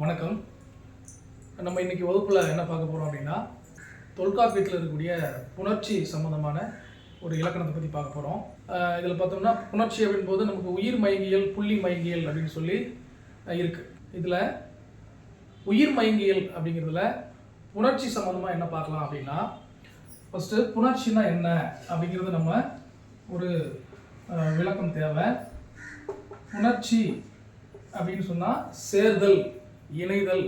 வணக்கம். நம்ம இன்னைக்கு வகுப்பில் என்ன பார்க்க போகிறோம் அப்படின்னா தொல்காப்பியத்தில் இருக்கக்கூடிய புணர்ச்சி சம்மந்தமான ஒரு இலக்கணத்தை பற்றி பார்க்க போகிறோம் இதில் பார்த்தோம்னா புணர்ச்சி அப்படின் போது நமக்கு உயிர் மயங்கியல் புள்ளி மயங்கியல் அப்படின்னு சொல்லி இருக்குது இதில் உயிர் மயங்கியல் அப்படிங்கிறதுல புணர்ச்சி சம்மந்தமாக என்ன பார்க்கலாம் அப்படின்னா ஃபஸ்ட்டு புணர்ச்சினா என்ன அப்படிங்கிறது நம்ம ஒரு விளக்கம் தேவை. புணர்ச்சி அப்படின்னு சொன்னால் சேர்தல். இணைதல்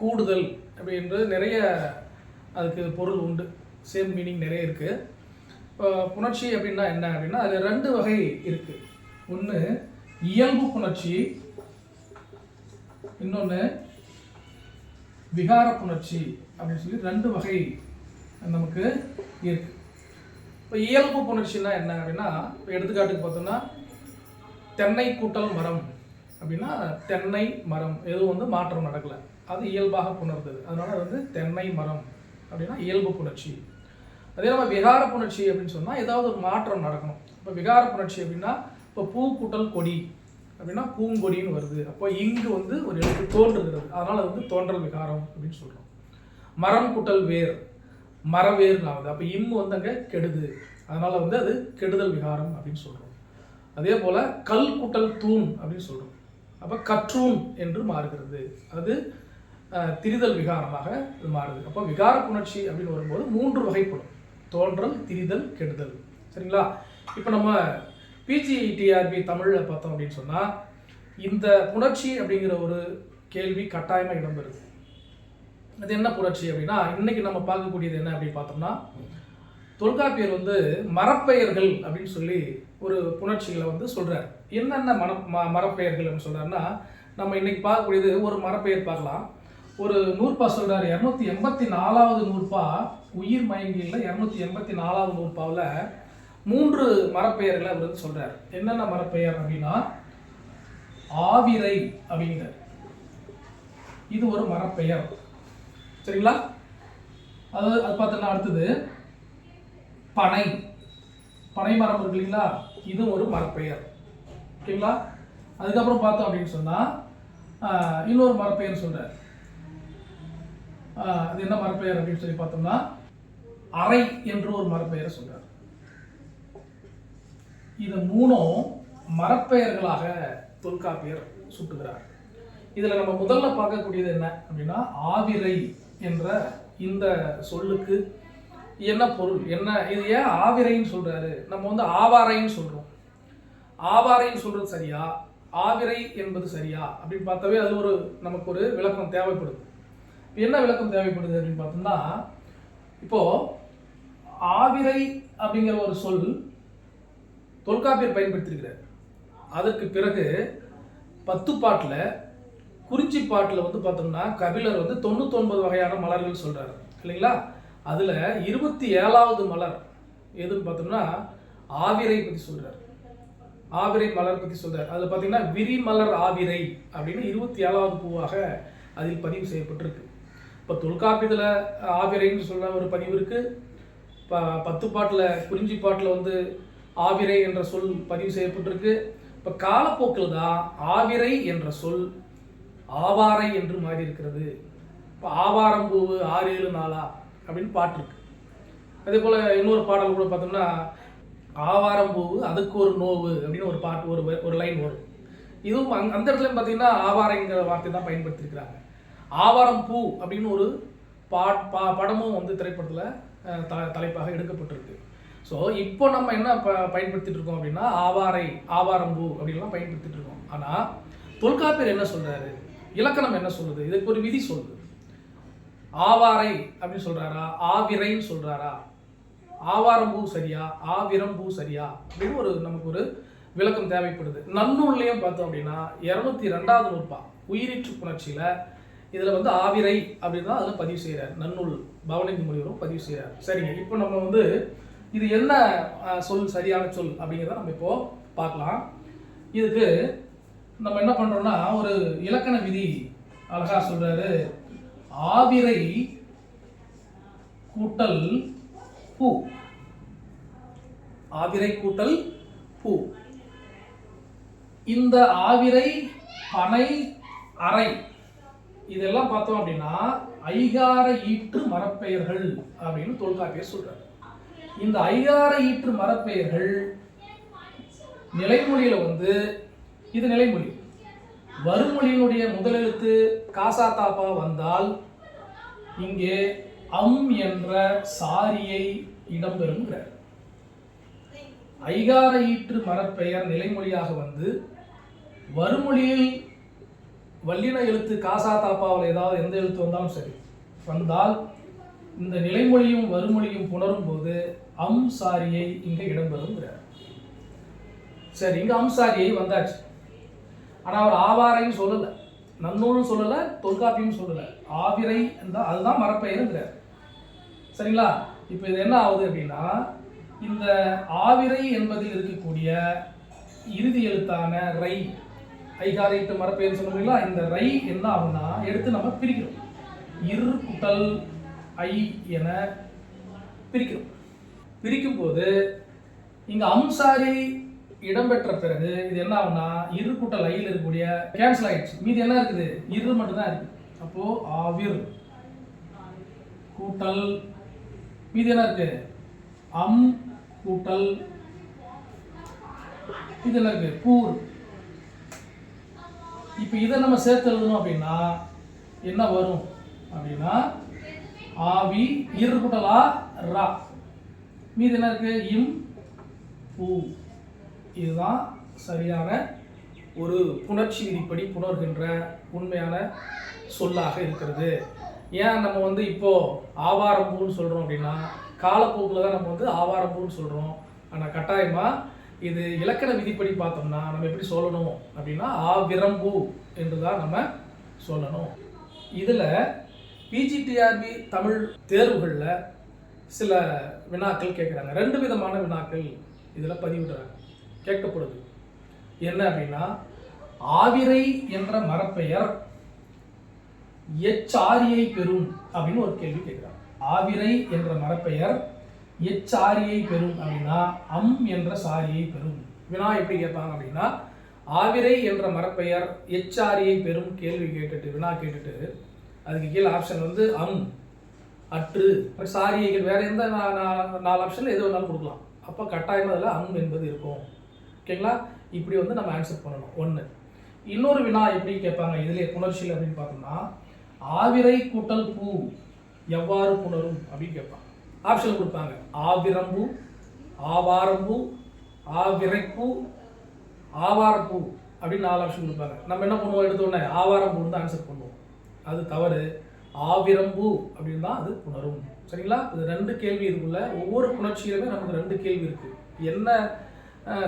கூடுதல் அப்படின்றது நிறைய அதுக்கு பொருள் உண்டு. சேம் மீனிங் நிறைய இருக்குது இப்போ புணர்ச்சி அப்படின்னா என்ன அப்படின்னா அதில் ரெண்டு வகை இருக்குது ஒன்று இயல்பு புணர்ச்சி இன்னொன்று விகார புணர்ச்சி அப்படின்னு சொல்லி ரெண்டு வகை நமக்கு இருக்கு. இப்போ இயல்பு புணர்ச்சின்னா என்ன அப்படின்னா இப்போ எடுத்துக்காட்டுக்கு பார்த்தோம்னா தென்னை கூட்டல் மரம். அப்படின்னா தென்னை மரம் எதுவும் வந்து மாற்றம் நடக்கலை. அது இயல்பாக புணர்ந்தது. அதனால அது வந்து தென்னை மரம் அப்படின்னா இயல்பு புணர்ச்சி. அதே நம்ம விகார புணர்ச்சி அப்படின்னு சொன்னால் ஏதாவது ஒரு மாற்றம் நடக்கணும். இப்போ விகார புணர்ச்சி அப்படின்னா இப்போ பூ கொடி அப்படின்னா பூங்கொடின்னு வருது. அப்போ இங்கு வந்து ஒரு எழுத்து தோன்றுகிறது. அதனால் அது வந்து தோன்றல் விகாரம் அப்படின்னு சொல்கிறோம் மரம் குட்டல் வேர் மரவேர்னு ஆகுது அப்போ இம்மு வந்து அங்கே கெடுது. அதனால் வந்து அது கெடுதல் விகாரம் அப்படின்னு சொல்கிறோம் அதே போல் கல் குட்டல் தூண் அப்படின்னு சொல்கிறோம் அப்போ கற்றூன் என்று மாறுகிறது. அது திரிதல் விகாரமாக இது மாறுது. அப்போ விகார புணர்ச்சி அப்படின்னு வரும்போது மூன்று வகைப்படும். தோன்றல் திரிதல் கெடுதல். சரிங்களா? இப்போ நம்ம பிஜிடிஆர்பி தமிழில் பார்த்தோம் அப்படின்னு சொன்னால் இந்த புணர்ச்சி அப்படிங்கிற ஒரு கேள்வி கட்டாயமாக இடம்பெறுது. அது என்ன புணர்ச்சி அப்படின்னா இன்னைக்கு நம்ம பார்க்கக்கூடியது என்ன அப்படின்னு பார்த்தோம்னா தொல்காப்பியர் வந்து மரப்பெயர்கள் அப்படின்னு சொல்லி ஒரு புணர்ச்சிகளை வந்து சொல்கிறார் என்னென்ன மன ம மரப்பெயர்கள் அப்படின்னு சொல்றாருன்னா நம்ம இன்னைக்கு பார்க்கக்கூடியது ஒரு மரப்பெயர் பார்க்கலாம். ஒரு நூற்பா சொல்கிறார் இரநூத்தி எண்பத்தி நாலாவது நூற்பா உயிர் மயங்கியில் இரநூத்தி எண்பத்தி நாலாவது நூற்பாவில் மூன்று மரப்பெயர்களை அவர் வந்து சொல்கிறார் என்னென்ன மரப்பெயர் அப்படின்னா ஆவிரை அப்படிங்கிறார். இது ஒரு மரப்பெயர். சரிங்களா? அது அது பார்த்தோன்னா அடுத்தது பனை. பனை மரம் இருக்கு இல்லைங்களா? இது ஒரு மரப்பெயர். ஓகேங்களா? அதுக்கப்புறம் பார்த்தோம் அப்படின்னு சொன்னால் இன்னொரு மரப்பெயர் சொல்கிறார் அது என்ன மரப்பெயர் அப்படின்னு சொல்லி பார்த்தோம்னா அறை என்று ஒரு மரப்பெயரை சொல்கிறார் இது மூணும் மரப்பெயர்களாக தொல்காப்பியர் சுட்டுகிறார். இதில் நம்ம முதல்ல பார்க்கக்கூடியது என்ன அப்படின்னா ஆவிரை என்ற இந்த சொல்லுக்கு என்ன பொருள்? என்ன? இது ஏன் ஆவிரைன்னு சொல்கிறாரு நம்ம வந்து ஆவாரைன்னு சொல்கிறோம் ஆவாரைன்னு சொல்கிறது சரியா? ஆவிரை என்பது சரியா? அப்படின்னு பார்த்தாவே அது ஒரு நமக்கு ஒரு விளக்கம் தேவைப்படுது. என்ன விளக்கம் தேவைப்படுது அப்படின்னு பார்த்தோம்னா இப்போது ஆவிரை அப்படிங்கிற ஒரு சொல் தொல்காப்பியர் பயன்படுத்தியிருக்கிறார். அதற்கு பிறகு பத்து பாட்டில் குறிச்சி பாட்டில் வந்து பார்த்தோம்னா கபிலர் வந்து தொண்ணூத்தொன்பது வகையான மலர்கள் சொல்கிறாரு இல்லைங்களா? அதில் இருபத்தி ஏழாவது மலர் எதுன்னு பார்த்தோம்னா ஆவிரை பற்றி சொல்கிறார் ஆவிரை மலர் பற்றி சொல்கிறார் அதில் பார்த்தீங்கன்னா விரிமலர் ஆவிரை அப்படின்னு இருபத்தி ஏழாவது பூவாக அதில் பதிவு செய்யப்பட்டிருக்கு. இப்போ தொல்காப்பியத்தில் ஆவிரைன்னு சொல்ல ஒரு பதிவு இருக்குது இப்போ பத்து பாட்டில் குறிஞ்சி பாட்டில் வந்து ஆவிரை என்ற சொல் பதிவு செய்யப்பட்டிருக்கு. இப்போ காலப்போக்கில் தான் ஆவிரை என்ற சொல் ஆவாரை என்று மாறி இருக்கிறது. இப்போ ஆவாரம் பூவு ஆறு ஏழு நாளா? அப்படின்னு பாட்டு இருக்கு. அதே போல் இன்னொரு பாடல் கூட பார்த்தோம்னா ஆவாரம் பூவு அதுக்கு ஒரு நோவு அப்படின்னு ஒரு பாட்டு ஒரு ஒரு லைன் வரும். இதுவும் அந் அந்த இடத்துல பார்த்தீங்கன்னா ஆவாரைங்கிற வார்த்தை தான் பயன்படுத்தியிருக்கிறாங்க ஆவாரம் பூ அப்படின்னு ஒரு பாட் பா படமும் வந்து திரைப்படத்தில் த தலைப்பாக எடுக்கப்பட்டிருக்கு. ஸோ இப்போ நம்ம என்ன ப பயன்படுத்திட்டு இருக்கோம் அப்படின்னா ஆவாரை ஆவாரம்பூ அப்படின்லாம் பயன்படுத்திட்டு இருக்கோம். ஆனால் தொல்காப்பியர் என்ன சொல்கிறாரு இலக்கணம் என்ன சொல்லுது? இதுக்கு ஒரு விதி சொல்லுது. ஆவாரை அப்படின்னு சொல்கிறாரா ஆவிரைன்னு சொல்கிறாரா ஆவாரம்பூ சரியா? ஆவிரம்பூ சரியா? அப்படின்னு ஒரு நமக்கு ஒரு விளக்கம் தேவைப்படுது. நன்னூல்லையும் பார்த்தோம் அப்படின்னா இரநூத்தி ரெண்டாவது நூற்பா உயிரிற்று புணர்ச்சியில் இதில் வந்து ஆவிரை அப்படின்னு தான் அதில் பதிவு செய்கிறார் நன்னூல் பவனிந்து முனிவரும் பதிவு செய்கிறார் சரிங்க. இப்போ நம்ம வந்து இது என்ன சொல் சரியான சொல் அப்படிங்கிறத நம்ம இப்போது பார்க்கலாம். இதுக்கு நம்ம என்ன பண்ணுறோம்னா ஒரு இலக்கண விதி அழகாக சொல்கிறாரு ஆவிரை கூட்டல் பூ. ஆவிரை கூட்டல் பூ. இந்த ஆவிரை பனை அறை. இதெல்லாம் பார்த்தோம் அப்படின்னா ஐகார ஈற்று மரப்பெயர்கள் அப்படின்னு தொல்காப்பியர் சொல்றாரு. இந்த ஐகார ஈற்று மரப்பெயர்கள் நிலைமொழியில் வந்து இது நிலைமொழி. வறுமொழியினுடைய முதலெழுத்து காசா தாப்பா வந்தால் இங்கே அம் என்ற சாரியை இடம்பெறுங்கிறார். ஐகார ஈற்று மரப்பெயர் நிலைமொழியாக வந்து வருமொழியில் வல்லின எழுத்து காசா தாப்பாவில் ஏதாவது எந்த எழுத்து வந்தாலும் சரி வந்தால் இந்த நிலைமொழியும் வறுமொழியும் புணரும் போது அம் சாரியை இங்கே இடம்பெறுங்கிறார். சரி இங்கே அம்சாரியை வந்தாச்சு. ஆனால் அவர் ஆவாரையும் சொல்லலை. நன்னூலும் சொல்லலை தொல்காப்பியும் சொல்லலை. ஆவிரை என்றால் அதுதான் மரப்பெயருங்கிறார். சரிங்களா? இப்போ இது என்ன ஆகுது அப்படின்னா இந்த ஆவிரை என்பதில் இருக்கக்கூடிய இறுதி எழுத்தான ரை ஐகாரைட்டு மரப்பெயர் சொல்லுங்களா இந்த ரை என்ன ஆகும்னா எடுத்து நம்ம பிரிக்கிறோம். இரு குட்டல் ஐ என பிரிக்கிறோம். பிரிக்கும் போது இங்கே அம்சாரி இடம்பெற்ற பிறகு இது என்ன ஆகுனா இரு கூட்டல் ஐயில் இருக்கக்கூடிய கேன்சல் ஆயிடுச்சு. மீதி என்ன இருக்குது? இரு மட்டும்தான் இருக்கு. அப்போ ஆவிர் கூட்டல் மீதி என்ன இருக்கு? அம் கூட்டல் இது என்ன இருக்கு? கூர். இப்போ இதை நம்ம சேர்த்து எழுதணும் அப்படின்னா என்ன வரும்? அப்படின்னா ஆவி இரு கூட்டலா ரா. மீது என்ன இருக்கு? இம் பூ இதுதான் சரியான ஒரு புணர்ச்சி விதிப்படி புணர்கின்ற உண்மையான சொல்லாக இருக்கிறது. ஏன் நம்ம வந்து இப்போ ஆவாரம்பூன்னு சொல்கிறோம் அப்படின்னா காலப்போக்கில் தான் நம்ம வந்து ஆவாரம்பூன்னு சொல்கிறோம் ஆனால் கட்டாயமாக இது இலக்கண விதிப்படி பார்த்தோம்னா நம்ம எப்படி சொல்லணும் அப்படின்னா ஆவிரம்பு என்று தான் நம்ம சொல்லணும். இதில் பிஜிடிஆர்பி தமிழ் தேர்வுகளில் சில வினாக்கள் கேட்குறாங்க ரெண்டு விதமான வினாக்கள் இதில் பதிவிடுறாங்க. கேட்கப்படுது. என்ன அப்படின்னா ஆவிரை என்ற மரப்பெயர் எச்சாரியை பெறும் அப்படின்னு ஒரு கேள்வி கேட்கிறார். ஆவிரை என்ற மரப்பெயர் எச்சாரியை பெறும் அப்படின்னா அம் என்ற சாரியை பெறும். வினா எப்படி கேட்பாங்க அப்படின்னா ஆவிரை என்ற மரப்பெயர் எச்சாரியை பெறும் கேள்வி கேட்டுட்டு வினா கேட்டுட்டு அதுக்கு கீழே ஆப்ஷன் வந்து அம் அற்று சாரியைகள் வேற எந்த நாலு ஆப்ஷனில் எது வேணாலும் கொடுக்கலாம். அப்போ கட்டாயமாக அதில் அம் என்பது இருக்கும். ஓகேங்களா? இப்படி வந்து நம்ம ஆன்சர் பண்ணணும். ஒன்று இன்னொரு வினா எப்படி கேட்பாங்க? இதுலேயே புணர்ச்சியில் அப்படின்னு பார்த்தோம்னா ஆவிரை கூட்டல் பூ எவ்வாறு புணரும்? அப்படின்னு கேட்பாங்க. ஆப்ஷன் கொடுப்பாங்க. ஆவிரம்பூ ஆவாரம்பூ ஆவிரைப்பூ ஆவாரப்பூ அப்படின்னு நாலு ஆப்ஷன் கொடுப்பாங்க. நம்ம என்ன பண்ணுவோம்? எடுத்தோடனே ஆவாரம்பூன்னு தான் ஆன்சர் பண்ணுவோம். அது தவறு. ஆவிரம்பூ அப்படின்னு தான் அது புணரும். சரிங்களா? இது ரெண்டு கேள்வி இருக்குல்ல? ஒவ்வொரு புணர்ச்சியிலுமே நமக்கு ரெண்டு கேள்வி இருக்குது என்ன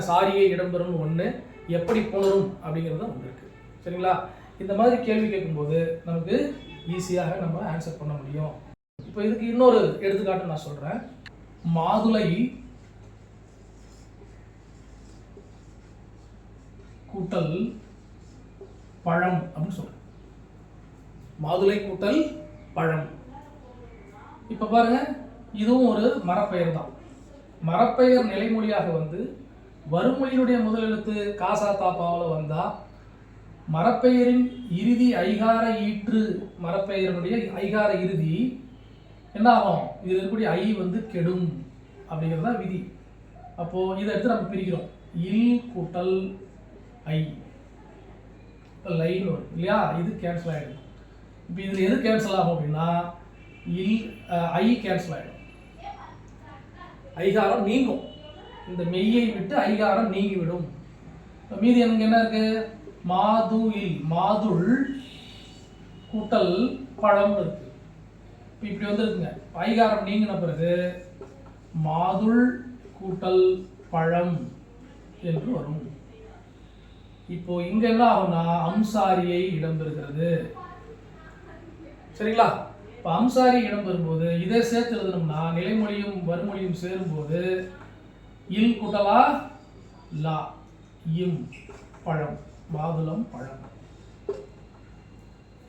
சாரியை இடம்பெறும் ஒன்று எப்படி புணரும் அப்படிங்கிறது வந்திருக்கு. சரிங்களா? இந்த மாதிரி கேள்வி கேட்கும்போது நமக்கு ஈஸியாக நம்ம ஆன்சர் பண்ண முடியும். இப்போ இதுக்கு இன்னொரு எடுத்துக்காட்டு நான் சொல்கிறேன் மாதுளை கூட்டல் பழம் அப்படின்னு சொல்கிறேன் மாதுளை கூட்டல் பழம். இப்போ பாருங்க இதுவும் ஒரு மரப்பெயர் தான். மரப்பெயர் நிலைமொழியாக வந்து வருமொழியினுடைய முதல் எழுத்து காசா தாப்பாவில் வந்தால் மரப்பெயரின் இறுதி ஐகார ஈற்று மரப்பெயரினுடைய ஐகார இறுதி என்ன ஆகும் இதில் இருக்கக்கூடிய ஐ வந்து கெடும் அப்படிங்கிறது தான் விதி. அப்போது இதை எடுத்து நம்ம பிரிக்கிறோம். இல் கூட்டல் ஐ. லைன் வரும். இல்லையா? இது கேன்சல் ஆகிடும் இப்போ இதில் எது கேன்சல் ஆகும் அப்படின்னா இல் ஐ கேன்சல் ஆகிடும் ஐகாரம் நீங்கும். இந்த மெய்யை விட்டு ஐகாரம் நீங்கிவிடும். மீதி எனக்கு என்ன இருக்கு? மாது இல் மாதுள் கூட்டல் பழம் இருக்கு. இப்படி வந்துருக்குங்க. ஐகாரம் நீங்கின பிறகு மாதுள் கூட்டல் பழம் என்று வரும். இப்போ இங்க என்ன ஆகும்னா அம்சாரியை இடம்பெறுகிறது. சரிங்களா? இப்போ அம்சாரி இடம்பெறும்போது இதை சேர்த்து எழுதணும்னா நிலைமொழியும் வறுமொழியும் சேரும்போது இல் குட்டலா லா இம் பழம் மாதுளம் பழம்.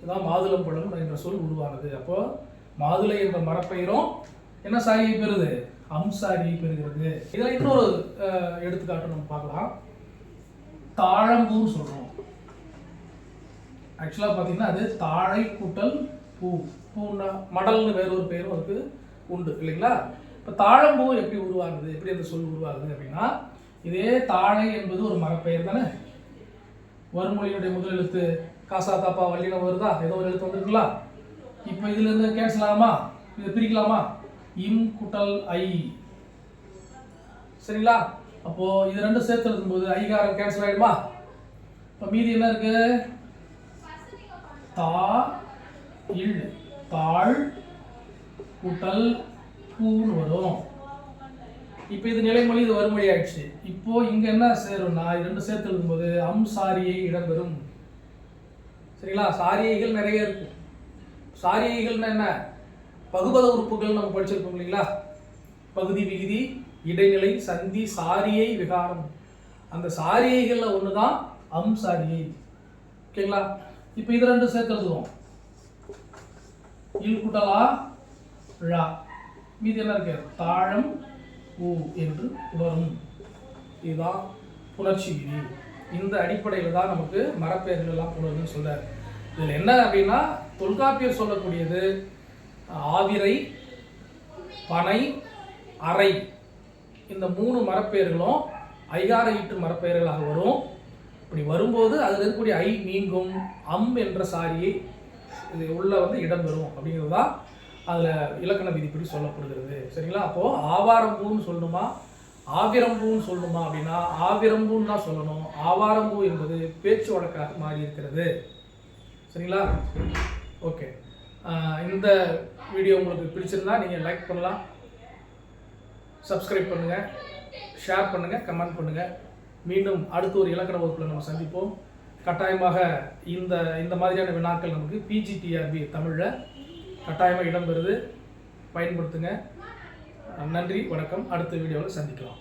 இதான் மாதுளம் பழம் என்ற சொல் உருவானது. அப்போ மாதுளை என்ற மரப்பெயரும் என்ன சாரியை பெறுது? அம்சாரியை பெறுகிறது. இதில் இன்னொரு எடுத்துக்காட்டு நம்ம பார்க்கலாம். தாழம்பூன்னு சொல்கிறோம் ஆக்சுவலாக பார்த்தீங்கன்னா அது தாழை கூட்டல் பூ. பூன்னா மடல்னு வேறொரு பேரும் அதுக்கு உண்டு இல்லைங்களா? இப்போ தாழம்பூ எப்படி உருவாகுது? எப்படி அந்த சொல் உருவாகுது அப்படின்னா இதே தாழை என்பது ஒரு மரப்பெயர் தானே? வருமொழியுடைய முதல் எழுத்து காசா தாப்பா வல்லினம் வருதா? ஏதோ ஒரு எழுத்து வந்திருக்கலாம் இப்போ இதுலேருந்து கேன்சல் ஆகுமா? இதை பிரிக்கலாமா? இம் குட்டல் ஐ. சரிங்களா? அப்போது இது ரெண்டும் சேர்த்து எழுதும்போது ஐகாரம் கேன்சல் ஆகிடுமா இப்போ மீதி என்ன இருக்கு? தா இல் தாழ் குட்டல் பூன்னு வரும். இப்போ இது நிலைமொழி இது வறுமொழி ஆயிடுச்சு. இப்போ இங்கே என்ன சேரும்னா இது ரெண்டு சேர்த்து எழுதும்போது அம் சாரியை இடம்பெறும். சரிங்களா? சாரியைகள் நிறைய இருக்கும். சாரியைகள்னா என்ன? பகுபத உறுப்புகள் நம்ம படிச்சிருக்கோம் இல்லைங்களா? பகுதி விகுதி இடைநிலை சந்தி சாரியை விகாரம். அந்த சாரியைகளில் ஒன்று தான் அம் சாரியை. ஓகேங்களா? இப்போ இது ரெண்டும் சேர்த்து எழுதுவோம். இல் குட்டலா ழா. மீதி என்ன தாழம் ஊ என்று வரும் இதுதான் புணர்ச்சி விதி இந்த அடிப்படையில் தான் நமக்கு மரப்பெயர்கள் எல்லாம் புணர்வுன்னு சொல்றார். இதில் என்ன அப்படின்னா தொல்காப்பியர் சொல்லக்கூடியது ஆவிரை பனை அறை. இந்த மூணு மரப்பெயர்களும் ஐகார ஈட்டு மரப்பெயர்களாக வரும். இப்படி வரும்போது அதில் இருக்கக்கூடிய ஐ நீங்கும் அம் என்ற சாரியை இது உள்ள வந்து இடம்பெறும் அப்படிங்கிறது தான் அதில் இலக்கண விதிப்படி சொல்லப்படுகிறது. சரிங்களா? அப்போது ஆவாரம்பூன்னு சொல்லணுமா? ஆவிரம்பூன்னு சொல்லணுமா? அப்படின்னா ஆவிரம்பூன்னு தான் சொல்லணும். ஆவாரம்பூ என்பது பேச்சு வழக்காக மாறி இருக்கிறது. சரிங்களா? ஓகே. இந்த வீடியோ உங்களுக்கு பிடிச்சிருந்தா நீங்கள் லைக் பண்ணலாம். சப்ஸ்கிரைப் பண்ணுங்கள் ஷேர் பண்ணுங்கள் கமெண்ட் பண்ணுங்கள் மீண்டும் அடுத்த ஒரு இலக்கண வகுப்பில் நம்ம சந்திப்போம். கட்டாயமாக இந்த இந்த மாதிரியான வினாக்கள் நமக்கு பிஜிடிஆர்பி தமிழில் கட்டாயமாக இடம்பெறுது. பயன்படுத்துங்க. நன்றி வணக்கம். அடுத்த வீடியோவில் சந்திக்கலாம்.